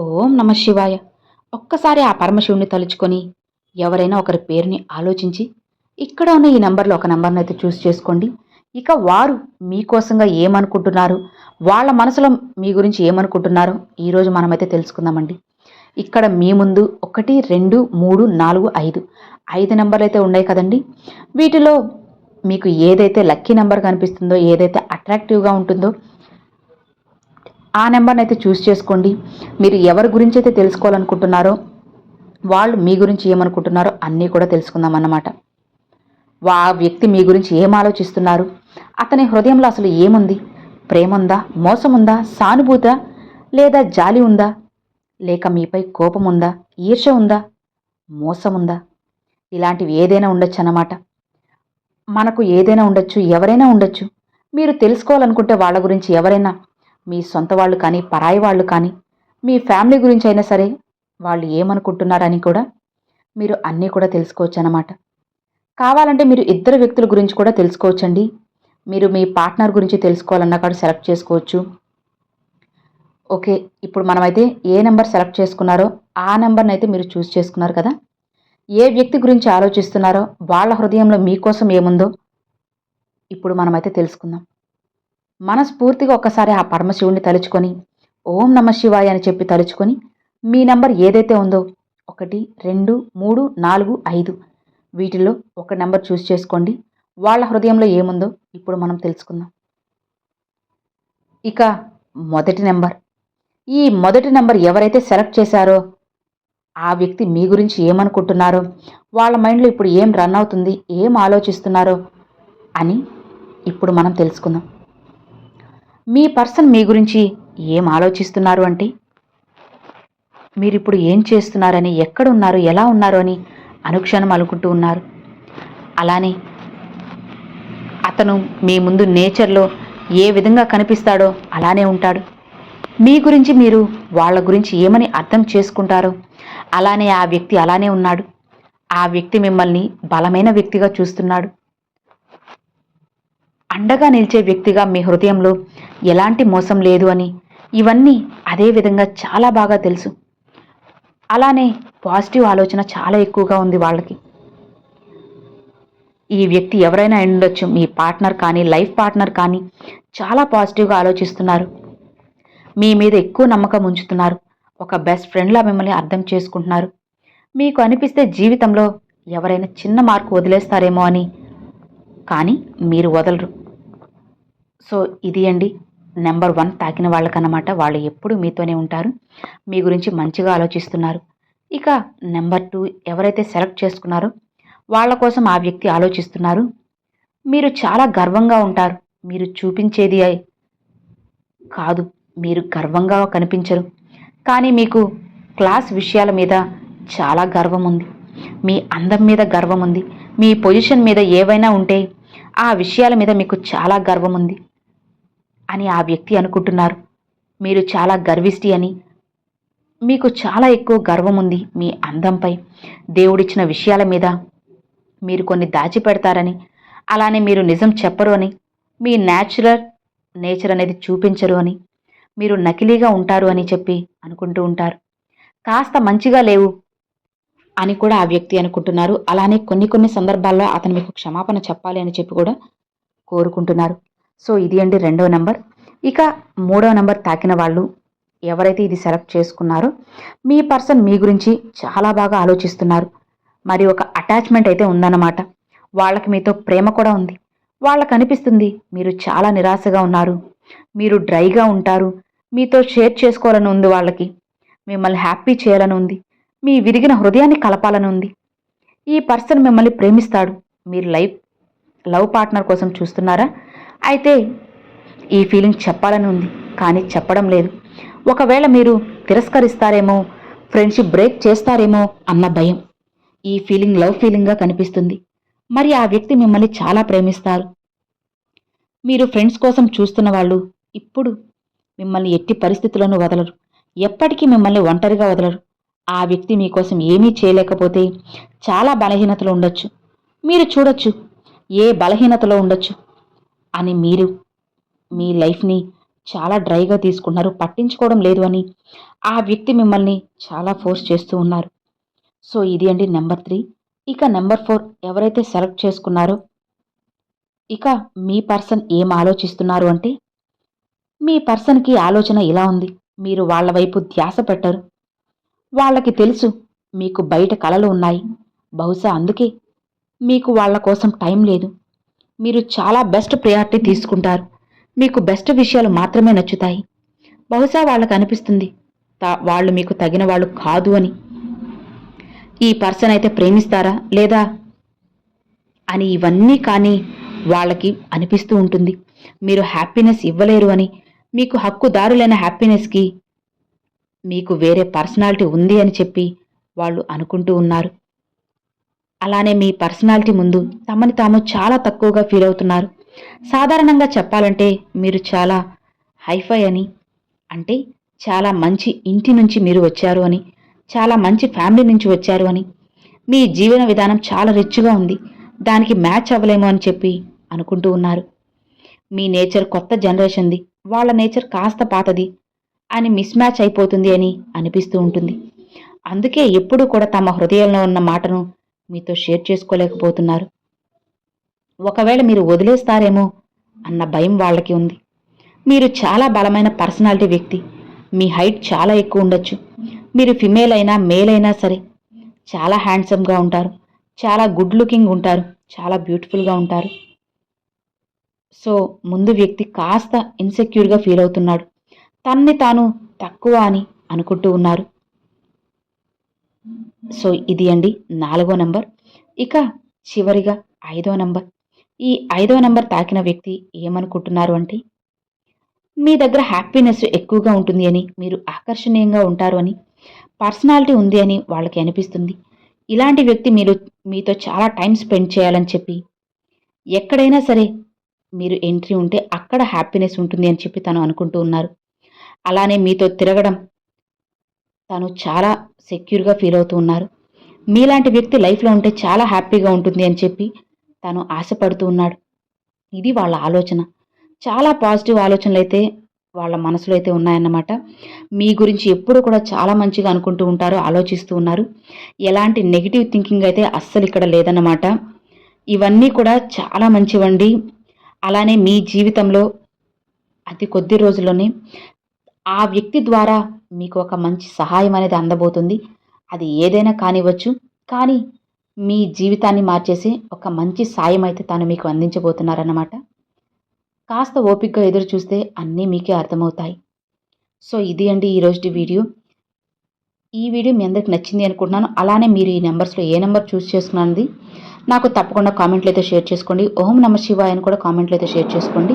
ఓం నమ శివాయ. ఒక్కసారి ఆ పరమశివుని తలుచుకొని ఎవరైనా ఒకరి పేరుని ఆలోచించి ఇక్కడ ఉన్న ఈ నెంబర్లో ఒక నెంబర్ని అయితే చూస్ చేసుకోండి. ఇక వారు మీకోసంగా ఏమనుకుంటున్నారు? వాళ్ళ మనసులో మీ గురించి ఏమనుకుంటున్నారో? ఈరోజు మనమైతే తెలుసుకుందామండి. ఇక్కడ మీ ముందు ఒకటి రెండు మూడు నాలుగు ఐదు. ఐదు నెంబర్లు అయితే ఉన్నాయి కదండి. వీటిలో మీకు ఏదైతే లక్కీ నెంబర్ కనిపిస్తుందో ఏదైతే అట్రాక్టివ్గా ఉంటుందో ఆ నెంబర్ని అయితే చూస్ చేసుకోండి. మీరు ఎవరి గురించి అయితే తెలుసుకోవాలనుకుంటున్నారో వాళ్ళు మీ గురించి ఏమనుకుంటున్నారో అన్నీ కూడా తెలుసుకుందాం అన్నమాట. వా వ్యక్తి మీ గురించి ఏం ఆలోచిస్తున్నారు? అతని హృదయంలో అసలు ఏముంది? ప్రేమ ఉందా మోసం ఉందా సానుభూత? లేదా జాలి ఉందా? లేక మీపై కోపం ఉందా ఈర్ష ఉందా? మోసం ఉందా ఇలాంటివి ఏదైనా ఉండొచ్చు అన్నమాట. మనకు ఏదైనా ఉండొచ్చు ఎవరైనా ఉండొచ్చు. మీరు తెలుసుకోవాలనుకుంటే వాళ్ళ గురించి ఎవరైనా మీ సొంత వాళ్ళు కానీ పరాయి వాళ్ళు కానీ మీ ఫ్యామిలీ గురించి అయినా సరే వాళ్ళు ఏమనుకుంటున్నారని కూడా మీరు అన్నీ కూడా తెలుసుకోవచ్చు అన్నమాట కావాలంటే మీరు ఇద్దరు వ్యక్తుల గురించి కూడా తెలుసుకోవచ్చండి. మీరు మీ పార్ట్నర్ గురించి తెలుసుకోవాలన్నా కూడా సెలెక్ట్ చేసుకోవచ్చు. ఓకే ఇప్పుడు మనమైతే ఏ నెంబర్ సెలెక్ట్ చేసుకున్నారో ఆ నెంబర్ని అయితే మీరు చూస్ చేసుకున్నారు కదా. ఏ వ్యక్తి గురించి ఆలోచిస్తున్నారో వాళ్ళ హృదయంలో మీకోసం ఏముందో ఇప్పుడు మనమైతే తెలుసుకుందాం. మనస్ఫూర్తిగా ఒక్కసారి ఆ పరమశివుణ్ణి తలుచుకొని ఓం నమ శివాయ అని చెప్పి తలుచుకొని మీ నెంబర్ ఏదైతే ఉందో ఒకటి రెండు మూడు నాలుగు ఐదు వీటిలో ఒక నెంబర్ చూస్ చేసుకోండి. వాళ్ళ హృదయంలో ఏముందో ఇప్పుడు మనం తెలుసుకుందాం. ఇక మొదటి నెంబర్. ఈ మొదటి నెంబర్ ఎవరైతే సెలెక్ట్ చేశారో ఆ వ్యక్తి మీ గురించి ఏమనుకుంటున్నారో వాళ్ళ మైండ్లో ఇప్పుడు ఏం రన్ అవుతుంది ఏం ఆలోచిస్తున్నారో అని ఇప్పుడు మనం తెలుసుకుందాం. మీ పర్సన్ మీ గురించి ఏం ఆలోచిస్తున్నారు అంటే? మీరిప్పుడు ఏం చేస్తున్నారని ఎక్కడ ఉన్నారు ఎలా ఉన్నారు అని అనుక్షణం అనుకుంటూ ఉన్నారు. అలానే అతను మీ ముందు నేచర్లో ఏ విధంగా కనిపిస్తాడో అలానే ఉంటాడు. మీ గురించి మీరు వాళ్ళ గురించి ఏమని అర్థం చేసుకుంటారో అలానే ఆ వ్యక్తి అలానే ఉన్నాడు. ఆ వ్యక్తి మిమ్మల్ని బలమైన వ్యక్తిగా చూస్తున్నాడు. అండగా నిలిచే వ్యక్తిగా మీ హృదయంలో ఎలాంటి మోసం లేదు అని. ఇవన్నీ అదే విధంగా చాలా బాగా తెలుసు. అలానే పాజిటివ్ ఆలోచన చాలా ఎక్కువగా ఉంది వాళ్ళకి. ఈ వ్యక్తి ఎవరైనా ఉండొచ్చు మీ పార్ట్నర్ కానీ లైఫ్ పార్ట్నర్ కానీ చాలా పాజిటివ్గా ఆలోచిస్తున్నారు. మీ మీద ఎక్కువ నమ్మకం ఉంచుతున్నారు. ఒక బెస్ట్ ఫ్రెండ్లా మిమ్మల్ని అర్థం చేసుకుంటున్నారు. మీకు అనిపిస్తే జీవితంలో ఎవరైనా చిన్న మార్కు వదిలేస్తారేమో అని. కానీ మీరు వదలరు. సో ఇది అండి నెంబర్ వన్ తాకిన వాళ్ళకన్నమాట. వాళ్ళు ఎప్పుడు మీతోనే ఉంటారు. మీ గురించి మంచిగా ఆలోచిస్తున్నారు. ఇక నెంబర్ టూ ఎవరైతే సెలెక్ట్ చేసుకున్నారో వాళ్ళ కోసం ఆ వ్యక్తి ఆలోచిస్తున్నారు. మీరు చాలా గర్వంగా ఉంటారు. మీరు చూపించేది కాదు. మీరు గర్వంగా కనిపించరు. కానీ మీకు క్లాస్ విషయాల మీద చాలా గర్వం ఉంది. మీ అందం మీద గర్వం ఉంది. మీ పొజిషన్ మీద ఏవైనా ఉంటే ఆ విషయాల మీద మీకు చాలా గర్వం ఉంది. అని ఆ వ్యక్తి అనుకుంటున్నారు. మీరు చాలా గర్విష్టి అని. మీకు చాలా ఎక్కువ గర్వం ఉంది మీ అందంపై. దేవుడిచ్చిన విషయాల మీద మీరు కొన్ని దాచిపెడతారని. అలానే మీరు నిజం చెప్పరు అని. మీ న్యాచురల్ నేచర్ అనేది చూపించరు అని. మీరు నకిలీగా ఉంటారు అని చెప్పి అనుకుంటూ ఉంటారు. కాస్త మంచిగా లేవు అని కూడా ఆ వ్యక్తి అనుకుంటున్నారు. అలానే కొన్ని కొన్ని సందర్భాల్లో అతను మీకు క్షమాపణ చెప్పాలి అని చెప్పి కూడా కోరుకుంటున్నారు. సో ఇది అండి రెండో నెంబర్. ఇక మూడో నెంబర్ తాకిన వాళ్ళు ఎవరైతే ఇది సెలెక్ట్ చేసుకున్నారో మీ పర్సన్ మీ గురించి చాలా బాగా ఆలోచిస్తున్నారు. మరి ఒక అటాచ్మెంట్ అయితే ఉందన్నమాట. వాళ్ళకి మీతో ప్రేమ కూడా ఉంది. వాళ్ళకు అనిపిస్తుంది మీరు చాలా నిరాశగా ఉన్నారు. మీరు డ్రైగా ఉంటారు. మీతో షేర్ చేసుకోవాలని ఉంది వాళ్ళకి. మిమ్మల్ని హ్యాపీ చేయాలని ఉంది. మీ విరిగిన హృదయాన్ని కలపాలని ఉంది. ఈ పర్సన్ మిమ్మల్ని ప్రేమిస్తాడు. మీరు లైఫ్ లవ్ పార్ట్నర్ కోసం చూస్తున్నారా? అయితే ఈ ఫీలింగ్ చెప్పాలని ఉంది కానీ చెప్పడం లేదు. ఒకవేళ మీరు తిరస్కరిస్తారేమో ఫ్రెండ్షిప్ బ్రేక్ చేస్తారేమో అన్న భయం. ఈ ఫీలింగ్ లవ్ ఫీలింగ్గా కనిపిస్తుంది. మరి ఆ వ్యక్తి మిమ్మల్ని చాలా ప్రేమిస్తారు. మీరు ఫ్రెండ్స్ కోసం చూస్తున్న వాళ్ళు ఇప్పుడు మిమ్మల్ని ఎట్టి పరిస్థితులను వదలరు. ఎప్పటికీ మిమ్మల్ని ఒంటరిగా వదలరు. ఆ వ్యక్తి మీకోసం ఏమీ చేయలేకపోతే చాలా బలహీనతలు ఉండొచ్చు. మీరు చూడొచ్చు ఏ బలహీనతలో ఉండొచ్చు. అని మీరు మీ లైఫ్ని చాలా డ్రైగా తీసుకున్నారు. పట్టించుకోవడం లేదు అని ఆ వ్యక్తి మిమ్మల్ని చాలా ఫోర్స్ చేస్తూ ఉన్నారు. సో ఇది అండి నెంబర్ త్రీ. ఇక నెంబర్ ఫోర్ ఎవరైతే సెలెక్ట్ చేసుకున్నారో ఇక మీ పర్సన్ ఏం ఆలోచిస్తున్నారు అంటే మీ పర్సన్కి ఆలోచన ఇలా ఉంది. మీరు వాళ్ళ వైపు ధ్యాస పెట్టరు. వాళ్ళకి తెలుసు మీకు బయట కళలు ఉన్నాయి. బహుశా అందుకే మీకు వాళ్ళ కోసం టైం లేదు. మీరు చాలా బెస్ట్ ప్రయారిటీ తీసుకుంటారు. మీకు బెస్ట్ విషయాలు మాత్రమే నచ్చుతాయి. బహుశా వాళ్ళకు అనిపిస్తుంది వాళ్ళు మీకు తగిన వాళ్ళు కాదు అని. ఈ పర్సన్ అయితే ప్రేమిస్తారా లేదా అని ఇవన్నీ కానీ వాళ్ళకి అనిపిస్తూ ఉంటుంది. మీరు హ్యాపీనెస్ ఇవ్వలేరు అని. మీకు హక్కుదారులైన హ్యాపీనెస్కి మీకు వేరే పర్సనాలిటీ ఉంది అని చెప్పి వాళ్ళు అనుకుంటూ ఉన్నారు. అలానే మీ పర్సనాలిటీ ముందు తమని తాము చాలా తక్కువగా ఫీల్ అవుతున్నారు. సాధారణంగా చెప్పాలంటే మీరు చాలా హైఫై అని అంటే చాలా మంచి ఇంటి నుంచి మీరు వచ్చారు అని చాలా మంచి ఫ్యామిలీ నుంచి వచ్చారు అని మీ జీవన విధానం చాలా రిచ్గా ఉంది దానికి మ్యాచ్ అవ్వలేము అని చెప్పి అనుకుంటూ ఉన్నారు. మీ నేచర్ కొత్త జనరేషన్ది వాళ్ళ నేచర్ కాస్త పాతది అని మిస్ మ్యాచ్ అయిపోతుంది అని అనిపిస్తూ ఉంటుంది. అందుకే ఎప్పుడూ కూడా తమ హృదయంలో ఉన్న మాటను మీతో షేర్ చేసుకోలేకపోతున్నారు. ఒకవేళ మీరు వదిలేస్తారేమో అన్న భయం వాళ్ళకి ఉంది. మీరు చాలా బలమైన పర్సనాలిటీ వ్యక్తి. మీ హైట్ చాలా ఎక్కువ ఉండొచ్చు. మీరు ఫిమేల్ అయినా మేల్ అయినా సరే చాలా హ్యాండ్సమ్గా ఉంటారు. చాలా గుడ్ లుకింగ్ ఉంటారు. చాలా బ్యూటిఫుల్గా ఉంటారు. సో ముందు వ్యక్తి కాస్త ఇన్సెక్యూర్గా ఫీల్ అవుతున్నాడు. తన్ని తాను తక్కువ అని అనుకుంటూ ఉన్నారు. సో ఇది అండి నాలుగో నంబర్. ఇక చివరిగా ఐదో నంబర్. ఈ ఐదో నంబర్ తాకిన వ్యక్తి ఏమనుకుంటున్నారు అంటే మీ దగ్గర హ్యాపీనెస్ ఎక్కువగా ఉంటుంది అని మీరు ఆకర్షణీయంగా ఉంటారు అని పర్సనాలిటీ ఉంది అని వాళ్ళకి అనిపిస్తుంది. ఇలాంటి వ్యక్తి మీరు మీతో చాలా టైం స్పెండ్ చేయాలని చెప్పి ఎక్కడైనా సరే మీరు ఎంట్రీ ఉంటే అక్కడ హ్యాపీనెస్ ఉంటుంది అని చెప్పి తను అనుకుంటూ ఉన్నారు. అలానే మీతో తిరగడం తను చాలా సెక్యూర్గా ఫీల్ అవుతూ ఉన్నారు. మీలాంటి వ్యక్తి లైఫ్లో ఉంటే చాలా హ్యాపీగా ఉంటుంది అని చెప్పి తను ఆశపడుతూ ఉన్నాడు. ఇది వాళ్ళ ఆలోచన. చాలా పాజిటివ్ ఆలోచనలు అయితే వాళ్ళ మనసులో అయితే ఉన్నాయన్నమాట. మీ గురించి ఎప్పుడు కూడా చాలా మంచిగా అనుకుంటూ ఉంటారు ఆలోచిస్తూ ఉన్నారు. ఎలాంటి నెగిటివ్ థింకింగ్ అయితే అస్సలు ఇక్కడ లేదన్నమాట. ఇవన్నీ కూడా చాలా మంచివండి. అలానే మీ జీవితంలో అతి కొద్ది రోజుల్లోనే ఆ వ్యక్తి ద్వారా మీకు ఒక మంచి సహాయం అనేది అందబోతుంది. అది ఏదైనా కానివ్వచ్చు కానీ మీ జీవితాన్ని మార్చేసి ఒక మంచి సాయం అయితే తాను మీకు అందించబోతున్నారన్నమాట. కాస్త ఓపికగా ఎదురు చూస్తే అన్నీ మీకే అర్థమవుతాయి. సో ఇది అండి ఈరోజు వీడియో. ఈ వీడియో మీ అందరికి నచ్చింది అనుకుంటున్నాను. అలానే మీరు ఈ నెంబర్స్లో ఏ నెంబర్ చూస్ చేసుకున్నది నాకు తప్పకుండా కామెంట్లు అయితే షేర్ చేసుకోండి. ఓం నమ శివాయ్ అని కూడా కామెంట్లు అయితే షేర్ చేసుకోండి.